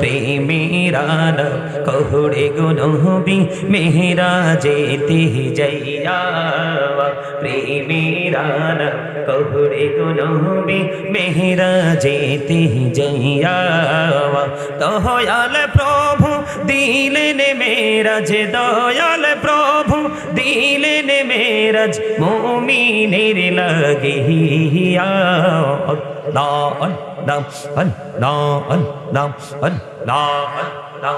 প্রেমেরান কহুড়ে গুনহবি মেহরা যেতে যাইয়া প্রেমেরান কহুড়ে গুনহবি মেহরা যেতে যাইয়া দয়াল প্রভু দিলেন মেরাজ, দয়াল প্রভু দিলেন মেরাজ, মুমিনের লাগিয়া nam an na an nam an na an na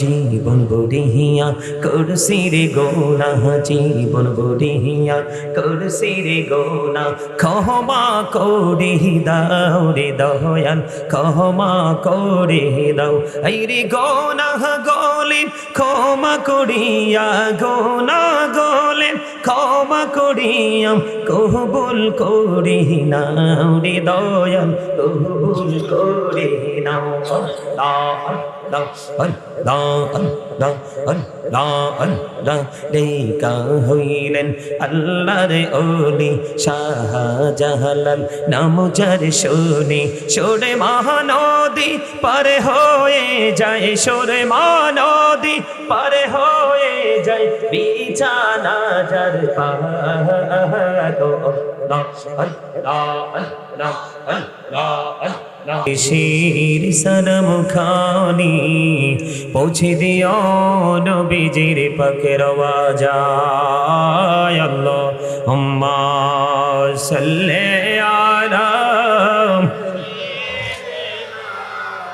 জীবন গড়িয়া করছি রে গোনা জীবন গড়িয়া করছি রে গোনা, ক্ষমা করে দাও রে দয়াল, ক্ষমা করে দাও। এই রে গোনা গলেন ক্ষমা করিয়া, গোনা গলেন ক্ষমা করিয়াম কবুল করি নাও রে দয়াল করে নাও আল্লাহ আল্লাহ লেকা হইলেন আল্লাহর ওলি শাহজাহালাল নাম যার শুনি সরে মহানদী পারে হয়ে যায় সরে মহানদী পারে হয়ে যায় বিছানা যার পাহাড় শির সনম খানি পৌঁছে দিও নবীজির পাকের আওয়াজায়। আল্লাহ হুম্মা সাল্লে আলা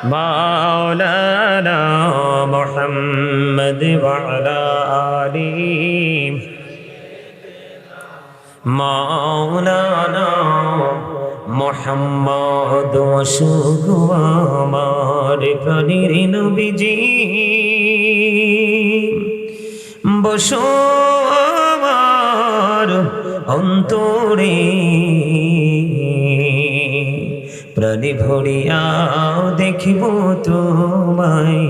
মাওলানা মুহাম্মদ ওয়া আলি মাওলানা মোহাম্মদ আমার প্রাণীর নবীজি। বসো আমার অন্তরে। প্রাণী ভরিয়া দেখিব তোমায়,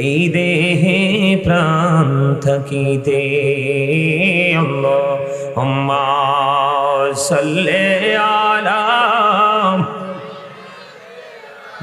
এই দেহে প্রাণ থাকিতে। হুম্মা সাল্লে আলা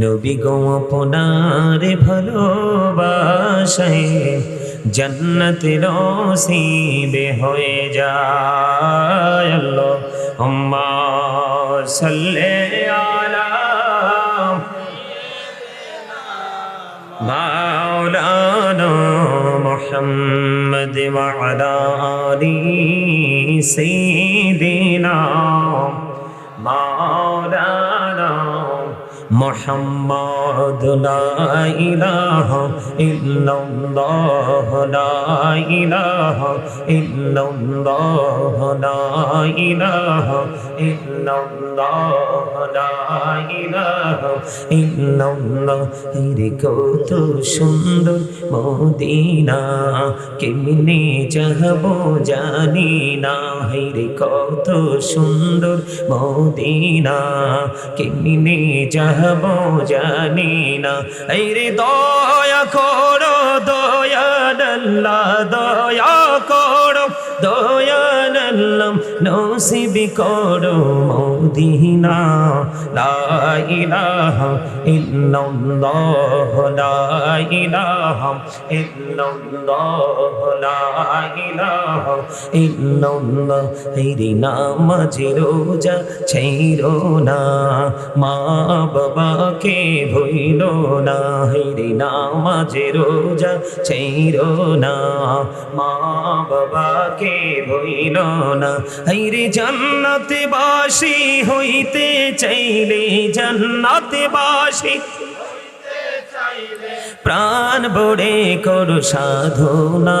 নবী গো আপনার ভালোবাসায় জন্নতের সিবে হয়ে যায় আল্লাহ। আম্মা সাল্লে আলা মাওলানা মুহাম্মদ ওয়া মোহাম্মদ ইলাহ ইল্লাল্লাহ, লা ইলাহ ইল্লাল্লাহ, লা ইলাহ ইল্লাল্লাহ, লা ইলাহ ইল্লাল্লাহ। হিরে কত সুন্দর মদিনা, কেমনে যাব জানি না। হিরে কত সুন্দর মদিনা, কেমনে চাহ জানি না। এই রে দয়া করো দয়াল্লা দয়া করো। নসিবি করো মদিনা, লা ইলাহা লা না, মা বাবাকে ভইল না। রে নামাজ রোজা ছেড়ো না, মা বাবাকে ভইল না। রে জান্নাতে বাসি হইতে চাইলে জান্নাতে বাসি প্রাণ বড়ে করো সাধনা।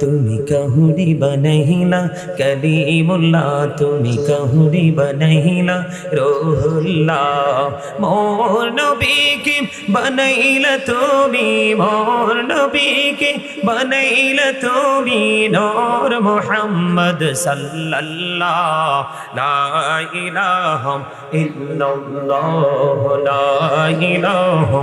তুমি কহুরি বনহিলা কলিমুল্লাহ, তুমি কহুরি বনহিলা রোহুল্লাহ, মোর নবীকে বানাইলা তুমি, মোর নবীকে বানাইলা তুমি, নূর মুহাম্মদ সাল্লাল্লাহ, লা ইলাহা ইল্লাল্লাহ, লা ইলাহা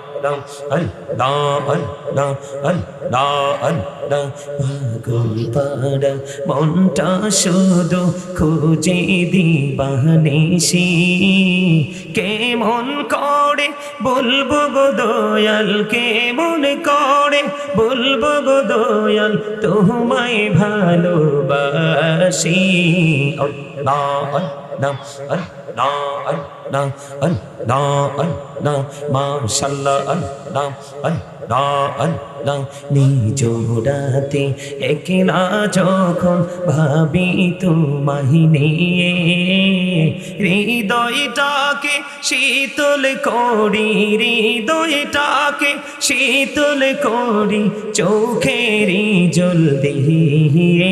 মনটা শুধু খুঁজে কেমন করে বলব গো দয়াল, কেমন করে বলব গো দয়াল, তোমায় ভালোবাসি। নিজ একলা যখন ভাবি তোমাহি নিয়ে, হৃদয়টাকে শীতল করি, হৃদয়টাকে শীতল করি চোখেরি জল দিয়ে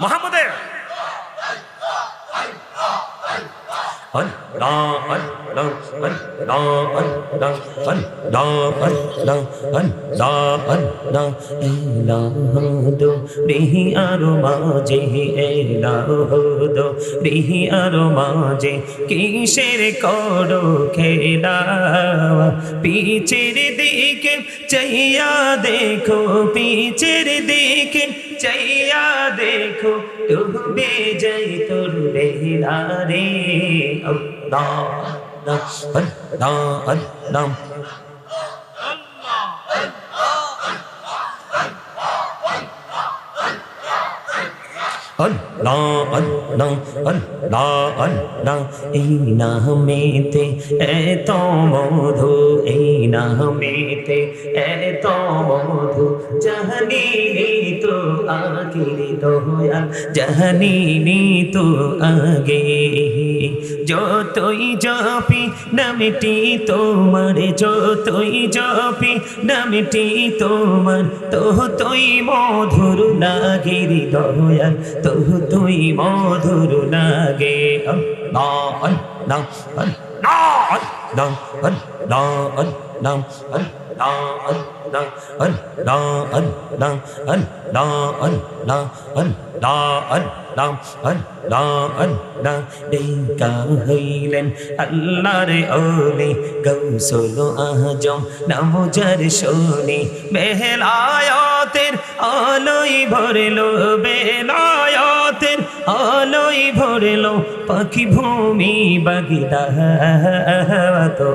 মোহাম্মদের রিহি আরও মাঝে এলাহদো রিহি আরও মাঝে। কিসের করো খেলা? পিছের দিকে চাইয়া দেখো পিছের দিকে চাইয়া দেখো ডুবে যাই তোর বেলা রে আল্লাহ আল্লাহ আল্লাহ আল্লাহ আল্লাহ আল্লাহ আল্লাহ এই নামেতে এত মধু এই নামেতে এত মধু জাহানি তো আগে দয়াল জাহানি তো আগে যতই জপি, নামটি তোমার, যতই জপি, নামটি তোমার। তোহ তুই মধুর লাগে দয়াল তো তুই মধুর লাগে। আল্লাহ আল্লাহ আল্লাহ আল্লাহ আল্লাহ আল্লাহ আল্লাহ আল্লাহ আল্লাহ আল্লাহ আল্লাহ আল্লাহ আল্লাহ আল্লাহ আল্লাহ আল্লাহ ডেকা হইলেন আল্লাহর ওলি গৌসল আজম নামজার শোনি বেলায়াতের আলোই ভরলো বেলায়াতের আলোই ভরলো পাখি ভূমি বাগিদা তো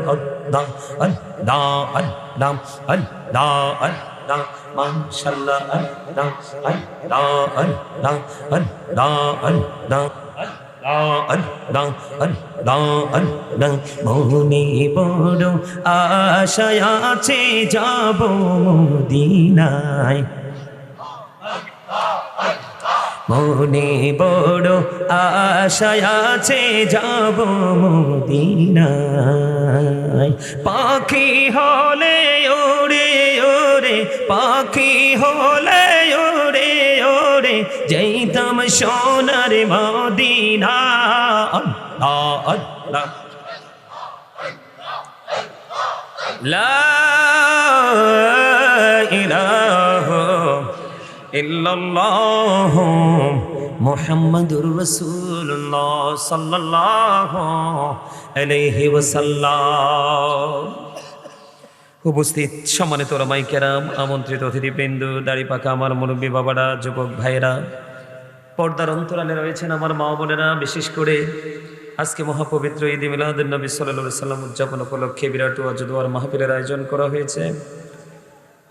বড় আশায় আছে যাব দিনায় মনে বড় আশায় আছে যাব মদিনায়। পাখি হলে ওরে ওরে, পাখি হলে ওরে ওরে, যেতাম সোনার মদিনা। আল্লাহ আল্লাহ। লা ইলাহা ইল্লাল্লাহ মুহাম্মাদুর রাসূলুল্লাহ সাল্লাল্লাহু আলাইহি ওয়াসাল্লাম। উপস্থিত সম্মানিত রমাই কেরাম, আমন্ত্রিত অতিথিবৃন্দ, দাড়ি পাকা আমার মুরব্বী বাবারা, যুবক ভাইরা পর্দার অন্তরালে রয়েছেন আমার মা বোনেরা, বিশেষ করে আজকে মহাপবিত্র ঈদ মিলাদ নবী সাল্লাহ সাল্লাম উদযাপন উপলক্ষে বিরাট ওয়াজুদোয়ার মাহফিলের আয়োজন করা হয়েছে।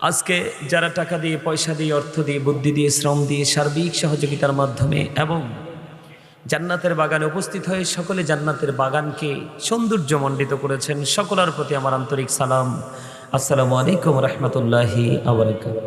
আজকে যারা টাকা দিয়ে, পয়সা দিয়ে, অর্থ দিয়ে, বুদ্ধি দিয়ে, শ্রম দিয়ে, সার্বিক সহযোগিতার মাধ্যমে এবং জান্নাতের বাগানে উপস্থিত হয়ে সকলে জান্নাতের বাগানকে সৌন্দর্যমণ্ডিত করেছেন, সকলের প্রতি আমার আন্তরিক সালাম। আসসালামু আলাইকুম রহমতুল্লাহি আবরাকাত